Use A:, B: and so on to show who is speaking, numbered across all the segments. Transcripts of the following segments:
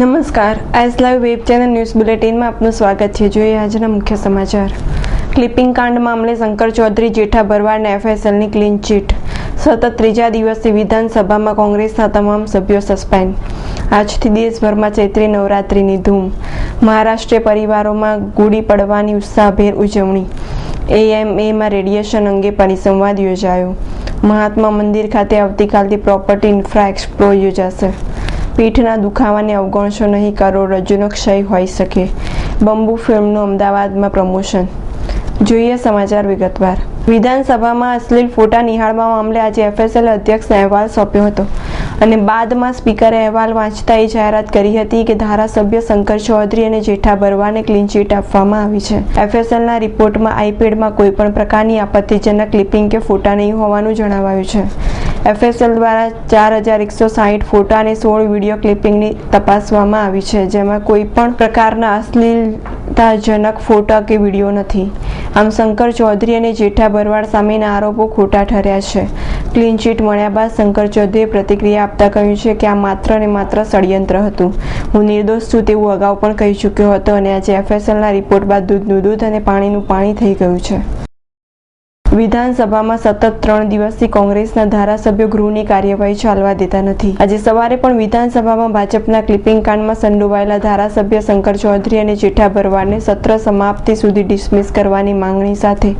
A: નમસ્કાર. Ice live web channel news બુલેટિનમાં આપનું સ્વાગત છે. જોઈએ આજના મુખ્ય સમાચાર. ક્લિપિંગ કાંડ મામલે શંકર ચૌધરી જેઠા ભરવાડને એફએસએલની ક્લીન ચીટ સતત ત્રીજા દિવસે વિધાનસભામાં કોંગ્રેસના તમામ સભ્યો સસ્પેન્ડ આજથી દેશભરમાં ચૈત્રી નવરાત્રિની ધૂમ. મહારાષ્ટ્રીય પરિવારોમાં ગુડી પડવાની ઉત્સાહભેર ઉજવણી. એએમએમાં રેડિયેશન અંગે પરિસંવાદ યોજાયો. મહાત્મા મંદિર ખાતે આવતીકાલથી પ્રોપર્ટી ઇન્ફ્રા એક્સપ્લો યોજાશે. પીઠના દુખાવાને અવગણશો નહીં, કરો રજૂનો ક્ષય હોઈ શકે. બંબુ ફિલ્મનું અમદાવાદમાં પ્રમોશન. જોઈએ સમાચાર વિગતવાર. વિધાનસભામાં અશ્લીલ ફોટા નિહાળવા મામલે આજે એફએસએલ અધ્યક્ષને અહેવાલ સોંપ્યો હતો અને બાદમાં સ્પીકરે અહેવાલ વાંચતા એ જાહેરાત કરી હતી કે ધારાસભ્ય શંકર ચૌધરી અને જેઠા બરવાને ક્લીન ચીટ આપવામાં આવી છે. એફએસએલના રિપોર્ટમાં આઈપેડમાં કોઈપણ પ્રકારની આપત્તિજનક ક્લિપિંગ કે ફોટા નહીં હોવાનું જણાવાયું છે. એફએસએલ દ્વારા ચાર હજાર એકસો સાહીઠ ફોટા અને સોળ વીડિયો ક્લિપિંગની તપાસવામાં આવી છે, જેમાં કોઈ પણ પ્રકારના અશ્લીલતાજનક ફોટા કે વીડિયો નથી. આમ શંકર ચૌધરી અને જેઠા બરવાડ સામેના આરોપો ખોટા ઠર્યા છે. ક્લીન ચીટ મળ્યા બાદ શંકર ચૌધરીએ પ્રતિક્રિયા આપતા કહ્યું છે કે આ માત્ર ને માત્ર ષડયંત્ર હતું. હું નિર્દોષ છું તેવું અગાઉ પણ કહી ચૂક્યો હતો અને આજે એફએસએલના રિપોર્ટ બાદ દૂધનું દૂધ અને પાણીનું પાણી થઈ ગયું છે. વિધાનસભામાં સતત ત્રણ દિવસથી કોંગ્રેસના ધારાસભ્યો ગૃહની કાર્યવાહી ચાલવા દેતા નથી. આજે સવારે પણ વિધાનસભામાં ભાજપના ક્લિપિંગ કાંડમાં સંડોવાયેલા ધારાસભ્ય શંકર ચૌધરી અને જેઠા ભરવાડને સત્ર સમાપ્તિ સુધી ડિસમિસ કરવાની માંગણી સાથે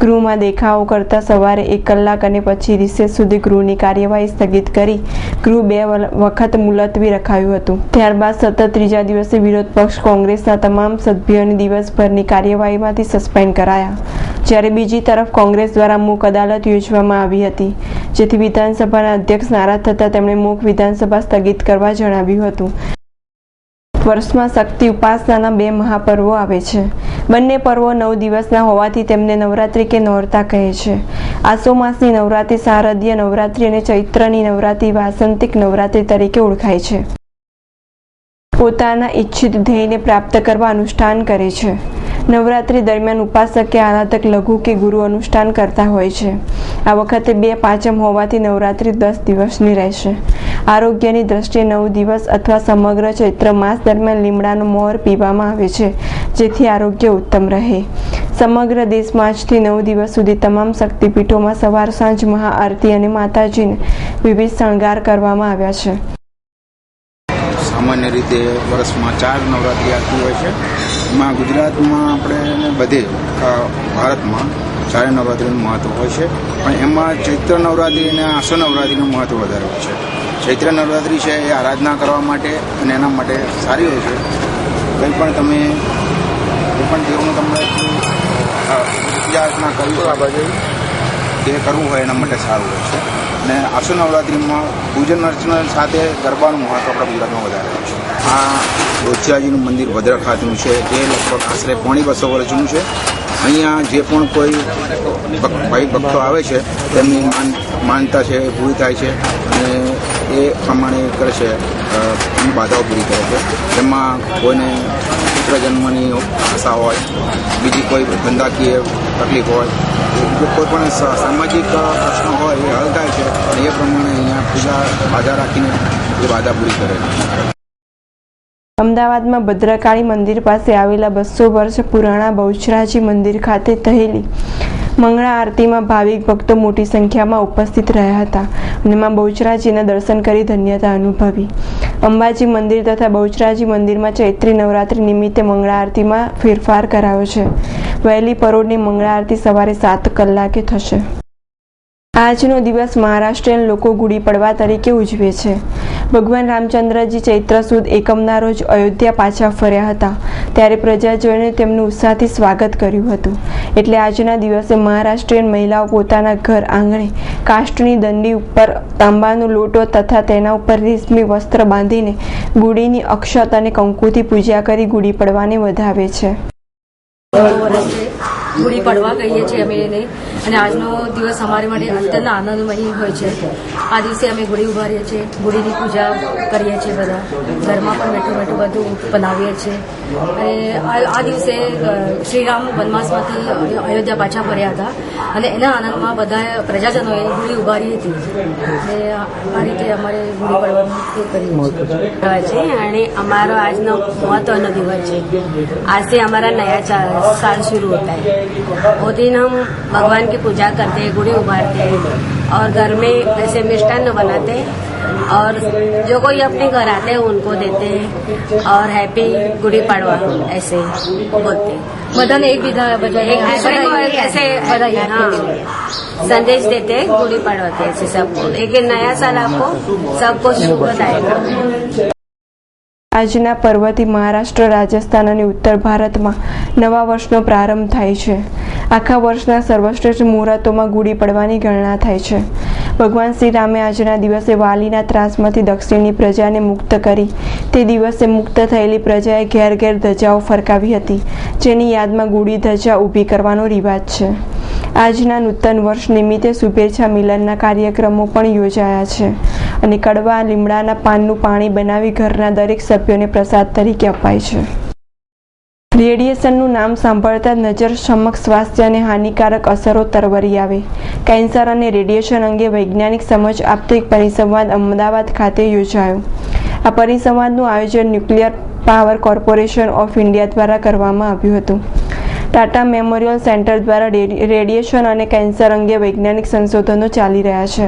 A: ગૃહમાં દેખાવો કરતા સવારે એક કલાક અને પછી રિસેસ સુધી ગૃહની કાર્યવાહી સ્થગિત કરી ગૃહ બે વખત મુલતવી રખાયું હતું. ત્યારબાદ સતત ત્રીજા દિવસે વિરોધ પક્ષ કોંગ્રેસના તમામ સભ્યોને દિવસભરની કાર્યવાહીમાંથી સસ્પેન્ડ કરાયા. જ્યારે બીજી તરફ કોંગ્રેસ દ્વારા મૂક અદાલત યોજવામાં આવી હતી, જેથી વિધાનસભાના અધ્યક્ષ નારાજ થતા તેમણે મૂક વિધાનસભા સ્થગિત કરવા જણાવ્યું હતું. વર્ષમાં શક્તિ ઉપાસનાના બે મહાપર્વો આવે છે. બંને પર્વો નવ દિવસના હોવાથી તેમને નવરાત્રિ કે નોરતા કહે છે. આસો માસની નવરાત્રિ શારદીય નવરાત્રિ અને ચૈત્રની નવરાત્રિ વાસંતિક નવરાત્રિ તરીકે ઓળખાય છે. પોતાના ઈચ્છિત ધ્યેયને પ્રાપ્ત કરવા અનુષ્ઠાન કરે છે. નવરાત્રિ દરમિયાન ઉપાસક કે આરાધક, લઘુ કે ગુરુ અનુષ્ઠાન કરતા હોય છે. આ વખતે બે પાંચમ હોવાથી નવરાત્રિ દસ દિવસની રહેશે. આરોગ્યની દ્રષ્ટિએ નવ દિવસ અથવા સમગ્ર ચૈત્ર માસ દરમિયાન લીમડાનો મોર પીવામાં આવે છે. જેથી આરોગ્ય ઉત્તમ રહે. સમગ્ર દેશમાં આજથી નવ દિવસ સુધી તમામ શક્તિપીઠોમાં સવાર, સાંજ, મહાઆરતી અને માતાજીને વિવિધ શણગાર કરવામાં આવ્યા છે.
B: સામાન્ય રીતે વર્ષમાં ચાર નવરાત્રિ આવતી હોય છે. એમાં ગુજરાતમાં આપણે બધે ભારતમાં ચારે નવરાત્રિનું મહત્ત્વ હોય છે. પણ એમાં ચૈત્ર નવરાત્રિ અને આસો નવરાત્રિનું મહત્ત્વ વધારે હોય છે. ચૈત્ર નવરાત્રિ છે એ આરાધના કરવા માટે અને એના માટે સારી હોય છે. કંઈ પણ તમે પણ દેવનું તમને અર્ચના કરવી આ બાજુ તે કરવું હોય એના માટે સારું હોય છે. અને આસુ નવરાત્રિમાં પૂજન અર્ચના સાથે ગરબાનું મહત્વ આપણા ગુજરાતમાં વધારે છે. આ રોજિયાજીનું મંદિર ભદ્ર ખાતેનું છે તે લગભગ આશરે પોણી બસો વર્ષનું છે. અહીંયા જે પણ કોઈ ભાઈ ભક્તો આવે છે તેમની માનતા છે એ પૂરી થાય છે, અને એ પ્રમાણે કરે છે બાધાઓ પૂરી કરે છે. તેમાં કોઈને પુત્ર જન્મની આશા હોય, બીજી કોઈ ધંધાકીય તકલીફ હોય કોઈ પણ સામાજિક પ્રશ્નો હોય એ હલ થાય છે, પણ એ પ્રમાણે અહીંયા પૂજા બાધા રાખીને એ બાધા પૂરી કરે.
A: અમદાવાદમાં ભદ્રકાળી મંદિર પાસે આવેલા બસો વર્ષ પુરાણા બહુચરાજી મંદિર ખાતે થયેલી મંગળા આરતીમાં ભાવિક ભક્તો મોટી સંખ્યામાં ઉપસ્થિત રહ્યા હતા. અને માં બહુચરાજીના દર્શન કરી ધન્યતા અનુભવી. અંબાજી મંદિર તથા બહુચરાજી મંદિરમાં ચૈત્રી નવરાત્રી નિમિત્તે મંગળા આરતીમાં ફેરફાર કરાયો છે. વહેલી પરોઢની મંગળા આરતી સવારે સાત કલાકે થશે. આજનો દિવસ મહારાષ્ટ્રીયન લોકો ગુડી પડવા તરીકે ઉજવે છે. ભગવાન રામચંદ્રજી ચૈત્ર સુદ એકમના રોજ અયોધ્યા પાછા ફર્યા હતા. ત્યારે પ્રજાજનોએ તેમનું ઉત્સાહથી સ્વાગત કર્યું હતું. એટલે આજના દિવસે મહારાષ્ટ્રીયન મહિલાઓ પોતાના ઘર આંગણે કાષ્ટની દંડી ઉપર તાંબાનો લોટો તથા તેના ઉપર રેશમી વસ્ત્ર બાંધીને ગુડીની અક્ષત અને કંકુથી પૂજા કરી ગુડી પડવાને વધાવે છે.
C: પૂરી પડવા કહીએ છીએ અમે એને. અને આજનો દિવસ અમારે માટે અત્યંત આનંદમય હોય છે. આ દિવસે અમે ગુડી ઉભારીએ છીએ. ગુડીની પૂજા કરીએ છીએ બધા. ઘરમાં પણ બેઠું બેઠું બધું બનાવીએ છીએ. અને આ દિવસે શ્રીરામ વનવાસમાંથી અયોધ્યા પાછા ફર્યા હતા. અને એના આનંદમાં બધા પ્રજાજનોએ ગુડી ઉભારી હતી. અને આ રીતે અમારે ગુડી પડવાનું કરીએ
D: છે. અને અમારો આજનો મહત્વનો દિવસ છે. આજે અમારા નયા સાલ શરૂ હોતા वो दिन हम भगवान की पूजा करते हैं गुड़ी उभारते हैं और घर में वैसे मिष्टान्न बनाते हैं और जो कोई अपने घर आते हैं उनको देते हैं और हैप्पी गुड़ी पड़वा ऐसे बोलते
C: मदन
D: एक एक ऐसे हाँ। संदेश देते हैं गुड़ी पाड़वा के ऐसे सबको एक नया साल आपको सबको शुभ बताएगा।
A: આજના પર્વથી મહારાષ્ટ્ર, રાજસ્થાન અને ઉત્તર ભારતમાં નવા વર્ષનો પ્રારંભ થાય છે. આખા વર્ષના સર્વશ્રેષ્ઠ મુહૂર્તોમાં ગુડી પડવાની ગણના થાય છે. ભગવાન શ્રી રામે આજના દિવસે વાલીના ત્રાસમાંથી દક્ષિણની પ્રજાને મુક્ત કરી. તે દિવસે મુક્ત થયેલી પ્રજાએ ઘેર ઘેર ધજાઓ ફરકાવી હતી, જેની યાદમાં ગુડી ધજા ઊભી કરવાનો રિવાજ છે. આજના નૂતન વર્ષ નિમિત્તે શુભેચ્છા મિલનના કાર્યક્રમો પણ યોજાયા છે. અને કડવા લીમડાના પાનનું પાણી બનાવી ઘરના દરેક સભ્યોને પ્રસાદ તરીકે અપાય છે. રેડિયેશનનું નામ સાંભળતા નજર સમક્ષ સ્વાસ્થ્યને હાનિકારક અસરો તરવરી આવે. કેન્સર અને રેડિયેશન અંગે વૈજ્ઞાનિક સમજ આપતો એક પરિસંવાદ અમદાવાદ ખાતે યોજાયો. આ પરિસંવાદનું આયોજન nuclear power corporation of India દ્વારા કરવામાં આવ્યું હતું. ટાટા મેમોરિયલ સેન્ટર દ્વારા રેડિયેશન અને કેન્સર અંગે વૈજ્ઞાનિક સંશોધનો ચાલી રહ્યા છે.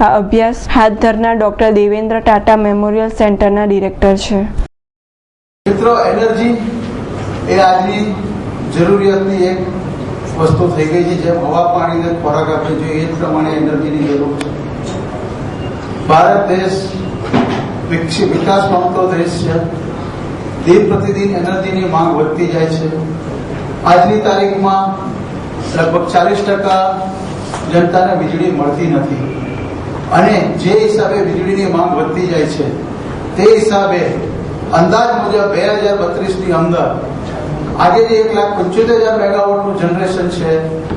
A: આ અભ્યાસ હાથ ધરનાર ડોક્ટર દેવેન્દ્ર ટાટા મેમોરિયલ સેન્ટરના ડિરેક્ટર છે.
E: મિત્રો, એનર્જી એ આજની જરૂરિયાતની એક વસ્તુ થઈ ગઈ છે, જેમ હવા, પાણી ખોરાક આપણે જોઈએ એ પ્રમાણે એનર્જીની જરૂર છે. ભારત દેશ વિકાસ પામતો દેશ છે. દિન પ્રતિદિન એનર્જીની માંગ વધતી જાય છે. આજની તારીખમાં લગભગ ચાલીસ ટકા જનતાને વીજળી મળતી નથી. અને જે હિસાબે વીજળીની માંગ વધતી જાય છે, તે હિસાબે અંદાજ મુજબ બે હજાર બત્રીસની અંદર આજે જે એક લાખ પંચોતેર હજાર મેગાવોટનું જનરેશન છે,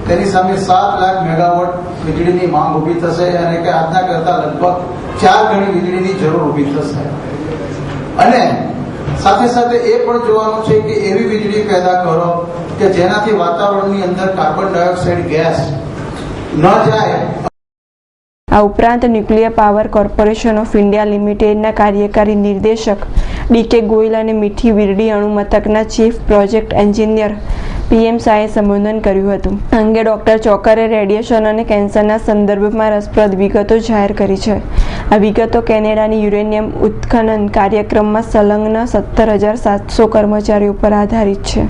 E: તેની સામે સાત લાખ મેગાવોટ વીજળીની માંગ ઊભી થશે અને કે આજના કરતા લગભગ ચાર ગણી વીજળીની જરૂર ઊભી થશે. અને સાથે સાથે એ પણ જોવાનું છે કે એવી વીજળી પેદા કરો કે જેનાથી વાતાવરણની અંદર કાર્બન ડાયોક્સાઇડ ગેસ ન જાય.
A: આ ઉપરાંત nuclear power corporation of India લિમિટેડના કાર્યકારી નિર્દેશક ડીકે ગોયલ અને Mithi Virdi અણુમથકના chief project engineer P M શાહે સંબોધન કર્યું હતું. અંગે ડોક્ટર ચોકરે રેડિયેશન અને કેન્સરના સંદર્ભમાં રસપ્રદ વિગતો જાહેર કરી છે. આ વિગતો કેનેડાની યુરેનિયમ ઉત્ખનન કાર્યક્રમમાં સંલગ્ન સત્તર હજાર સાતસો કર્મચારીઓ પર આધારિત છે.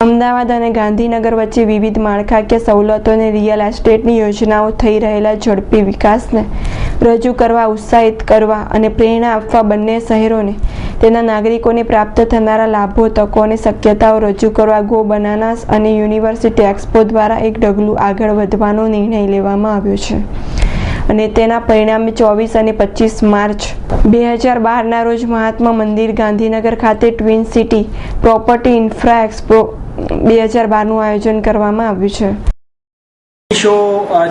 A: અમદાવાદ અને ગાંધીનગર વચ્ચે વિવિધ માળખાકીય સવલતો અને રિયલ એસ્ટેટની યોજનાઓ થઈ રહેલા ઝડપી વિકાસને રજૂ કરવા, ઉત્સાહિત કરવા અને પ્રેરણા આપવા બંને શહેરોને તેના નાગરિકોને પ્રાપ્ત થનારા લાભો, તકો અને શક્યતાઓ રજૂ કરવા ગો બનાનાસ અને યુનિવર્સિટી એક્સપો દ્વારા એક ડગલું આગળ વધવાનો નિર્ણય લેવામાં આવ્યો છે. અને તેના પરિણામે ચોવીસ અને પચીસ માર્ચ બે હજાર બારના રોજ મહાત્મા મંદિર ગાંધીનગર ખાતે twin city property infra expo બે હજાર બારનું આયોજન કરવામાં આવ્યું છે.
F: શો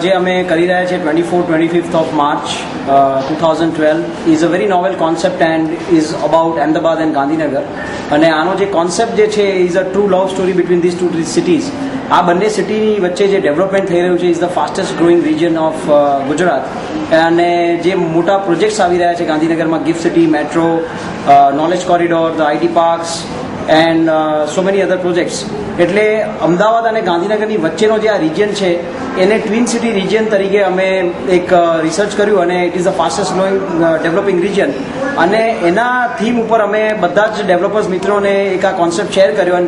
F: જે અમે કરી રહ્યા છે twenty four, twenty fifth of March two thousand twelve. Is a very novel concept and is about Ahmedabad and Gandhinagar અને આનો જે કોન્સેપ્ટ જે છે is a true love story between this two cities આ બંને સિટીની વચ્ચે જે ડેવલપમેન્ટ થઈ રહ્યું છે is the fastest growing region of Gujarat. અને જે મોટા પ્રોજેક્ટ્સ આવી રહ્યા છે, ગાંધીનગરમાં gift city metro knowledge corridor the IT parks and so many other projects એટલે અમદાવાદ અને ગાંધીનગરની વચ્ચેનો જે આ રિજિયન છે, એને ટ્વિન સિટી રિજિયન તરીકે અમે એક રિસર્ચ કર્યું અને it is the fastest growing developing region અને એના થીમ ઉપર અમે બધા જ ડેવલપર્સ મિત્રોને એક આ કોન્સેપ્ટ શેર કર્યો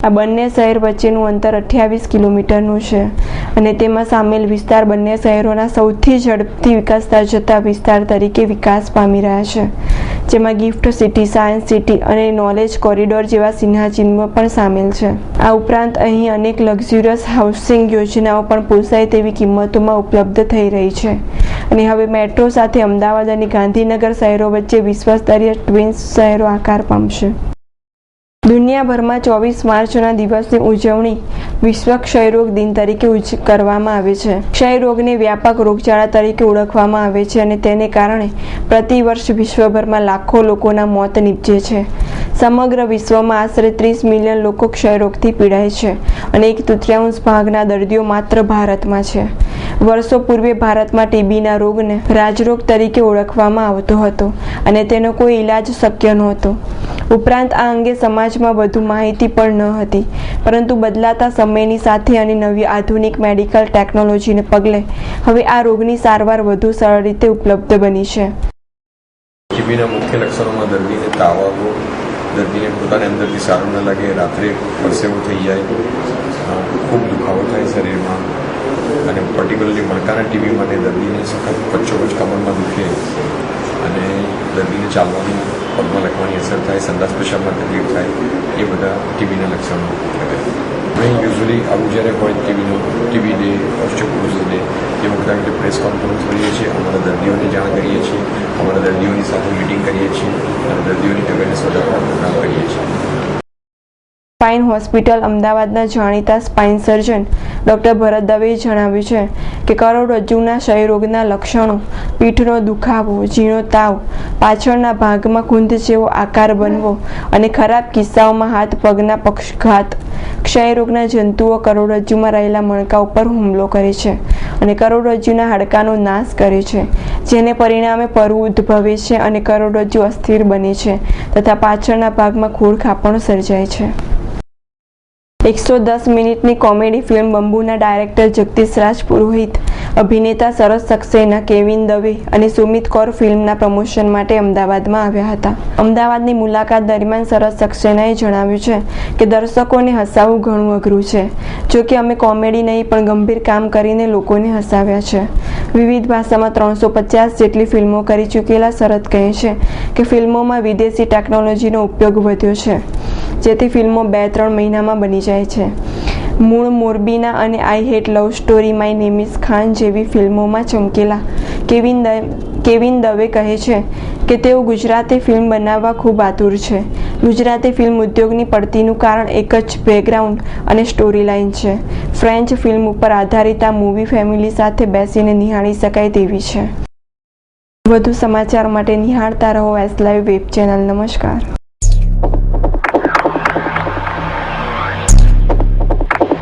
A: આ બંને શહેર વચ્ચેનું અંતર અઠ્યાવીસ કિલોમીટરનું છે. અને તેમાં સામેલ વિસ્તાર બંને શહેરોના સૌથી ઝડપથી વિકસતા જતા વિસ્તાર તરીકે વિકાસ પામી રહ્યા છે. જેમાં ગિફ્ટ, સિટી સાયન્સ, સિટી અને નોલેજ કોરિડોર જેવા સિન્હાચિહ્નો પણ સામેલ છે. આ ઉપરાંત અહીં અનેક લક્ઝુરિયસ હાઉસિંગ યોજનાઓ પણ પોસાય તેવી કિંમતોમાં ઉપલબ્ધ થઈ રહી છે. અને હવે મેટ્રો સાથે અમદાવાદ અને ગાંધીનગર શહેરો વચ્ચે વિશ્વસ્તરીય ટ્વિન્સ શહેરો આકાર પામશે. દુનિયાભરમાં ચોવીસ માર્ચના દિવસની ઉજવણી વિશ્વ ક્ષયરોગ દિન તરીકે કરવામાં આવે છે. ક્ષયરોગને વ્યાપક રોગચાળા તરીકે ઓળખવામાં આવે છે અને તેને કારણે પ્રતિવર્ષ વિશ્વભરમાં લાખો લોકોના મોત નીપજે છે. સમગ્ર વિશ્વમાં આશરે ત્રીસ મિલિયન લોકો ક્ષયરોગથી પીડાય છે અને એક તૃતીયાંશ ભાગના દર્દીઓ માત્ર ભારતમાં છે. વર્ષો પૂર્વે ભારતમાં ટીબીના રોગને રાજરોગ તરીકે ઓળખવામાં આવતો હતો અને તેનો કોઈ ઈલાજ શક્ય નહોતો. ઉપરાંત આ અંગે સમાજમાં વધુ માહિતી પણ ન હતી, પરંતુ બદલાતા સમયની સાથે અને નવી આધુનિક મેડિકલ ટેકનોલોજીને પગલે હવે આ રોગની સારવાર વધુ સરળ રીતે ઉપલબ્ધ બની છે.
G: ટીબીના મુખ્ય લક્ષણોમાં દર્દીને તાવ આવવો દર્દીને પોતાની અંદરથી સારું ન લાગે, રાત્રે પરસેવો થઈ જાય. ખૂબ દુખાવો થાય શરીરમાં. અને પર્ટિક્યુલરલી મણકાના ટીવી માટે દર્દીને સખત કચ્ચોકચ કમરમાં દુખે. અને દર્દીને ચાલવાની પગમાં લખવાની અસર થાય સંદાસ પેશાબમાં તકલીફ થાય, એ બધા ટીબીના લક્ષણો મેં યુઝલી આવું જ્યારે હોય ટીબીનો, ટીબી ડે ઓસ્ટિયોપોરોસિસ ડે, એ વખતે અમે પ્રેસ કોન્ફરન્સ કરીએ છીએ, અમારા દર્દીઓને જાણ કરીએ છીએ, અમારા દર્દીઓની સાથે મિટિંગ કરીએ છીએ, અને દર્દીઓની અવેરનેસ વધારવાનો કામ કરીએ છીએ.
A: સ્પાઇન હોસ્પિટલ અમદાવાદના જાણીતા સ્પાઇન સર્જન ડૉક્ટર ભરત દવેએ જણાવ્યું છે કે કરોડરજ્જુના ક્ષયરોગના લક્ષણો, પીઠનો દુખાવો, ઝીણો તાવ, પાછળના ભાગમાં કુંધ જેવો આકાર બનવો અને ખરાબ કિસ્સાઓમાં હાથ પગના પક્ષઘાત. ક્ષયરોગના જંતુઓ કરોડરજ્જુમાં રહેલા મણકા ઉપર હુમલો કરે છે અને કરોડરજ્જુના હાડકાનો નાશ કરે છે, જેને પરિણામે પરવું ઉદ્ભવે છે અને કરોડરજ્જુ અસ્થિર બને છે તથા પાછળના ભાગમાં ખૂળખાપણ સર્જાય છે. એકસો દસ મિનિટની કોમેડી ફિલ્મ બંબુના ડાયરેક્ટર જગદીશ રાજ પુરોહિત, અભિનેતા સરસ સક્સેના કેવિન દવે અને સુમિત કૌર ફિલ્મના પ્રમોશન માટે અમદાવાદમાં આવ્યા હતા. અમદાવાદની મુલાકાત દરમિયાન સરસ સક્સેનાએ જણાવ્યું છે કે દર્શકોને હસાવવું ઘણું અઘરું છે, જો કે અમે કોમેડી નહીં પણ ગંભીર કામ કરીને લોકોને હસાવ્યા છે. વિવિધ ભાષામાં ત્રણસો પચાસ જેટલી ફિલ્મો કરી ચૂકેલા શરત કહે છે કે ફિલ્મોમાં વિદેશી ટેકનોલોજીનો ઉપયોગ વધ્યો છે. જેથી ફિલ્મો બે ત્રણ મહિનામાં બની જાય છે. મૂળ મોરબીના અને I hate love story my name is Khan જેવી ફિલ્મોમાં ચમકેલા કેવિન કેવિન દવે કહે છે કે તેઓ ગુજરાતી ફિલ્મ બનાવવા ખૂબ આતુર છે. ગુજરાતી ફિલ્મ ઉદ્યોગની પડતીનું કારણ એક જ બેકગ્રાઉન્ડ અને સ્ટોરી લાઇન છે. ફ્રેન્ચ ફિલ્મ ઉપર આધારિત આ મૂવી ફેમિલી સાથે બેસીને નિહાળી શકાય તેવી છે. વધુ સમાચાર માટે નિહાળતા રહો એસ લાઈવ વેબ ચેનલ. નમસ્કાર.